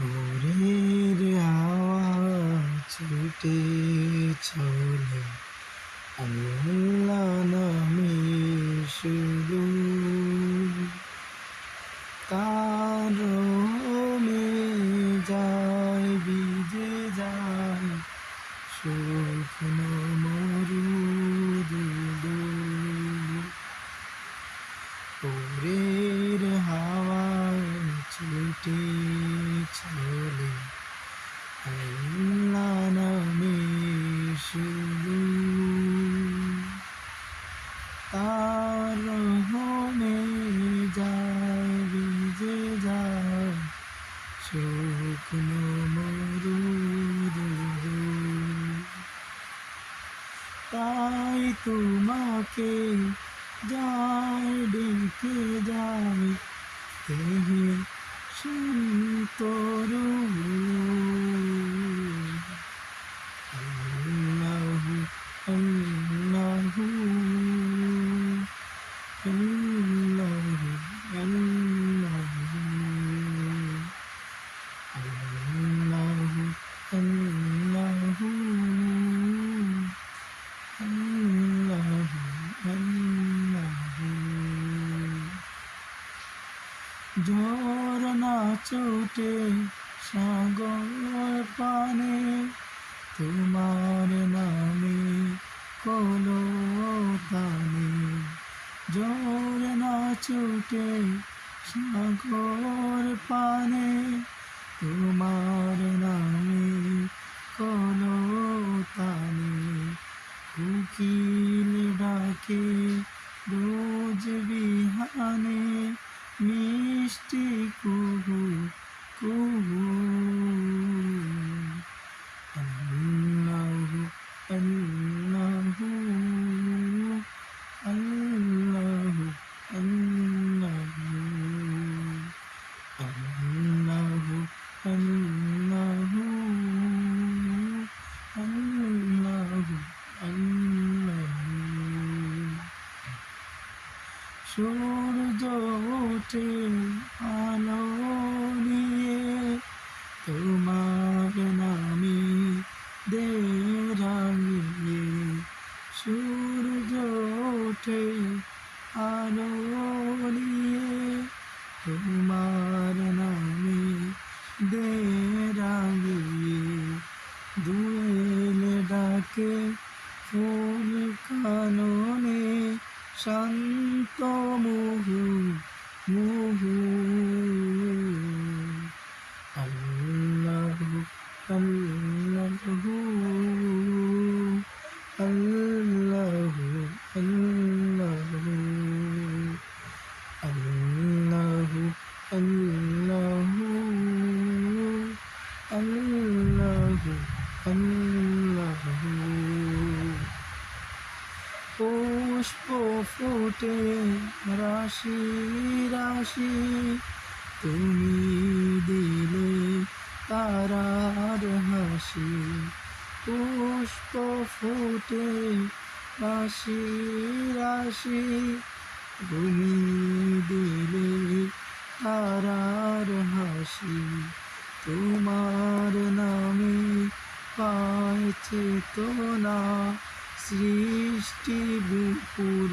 ভোরের হাওয়া ছুটে চলে। আল্লাহ নামে শুরু। তার যায় বিজে যায় শুকনো চলে। আল্লাহ নামে শুরু তার হমে যায় ভিজে যায়। শুকনো মরু তাই তোমাকে যায়, ডেকে যায়। শীতর ঝরনা চোটে সাগর পানে তোমার নামে কলো তানে। ঝরনা চোটে সাগর পানে তোমার মিষ্টি কুহু কুহু। সূর্য ওঠে আলো নিয়ে তোমার নামে দে রাঙিয়ে সূর্য ওঠে আলো নিয়ে তোমার নামে দে রাঙিয়ে দুয়েল ডাকে ফুল কাননে শান্ত মুহু মুহু আল্লাহু আল্লাহু আল্লাহু আল্লাহু আল্লাহু আল্লাহু আল্লাহু আল্লাহু ফুটে রাশি রাশি, তুমি দিলে তারার হাসি। পুষ্প ফুটে রাশি রাশি, তুমি দিলে তারার হাসি। তোমার নামে পাইছে তোলা সৃষ্টি বিপুল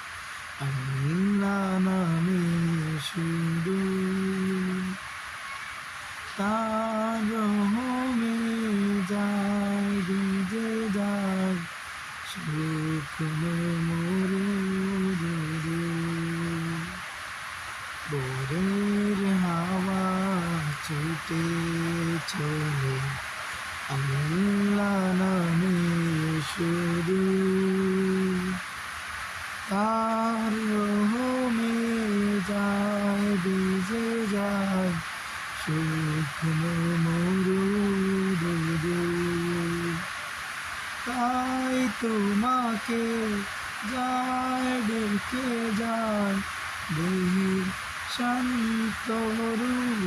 আল্লাহ নামে শুরু তার হোমে যায় ভিজে যায় শুকনো মরু ভোরের হাওয়া ছুটে চলে আল্লাহ নামে শুরু তারিও মে যায় বিজে যায় শুকনো মরুদ তাই তোমাকে যায় ডেকে যায় দেহির শান্ত মরুদ।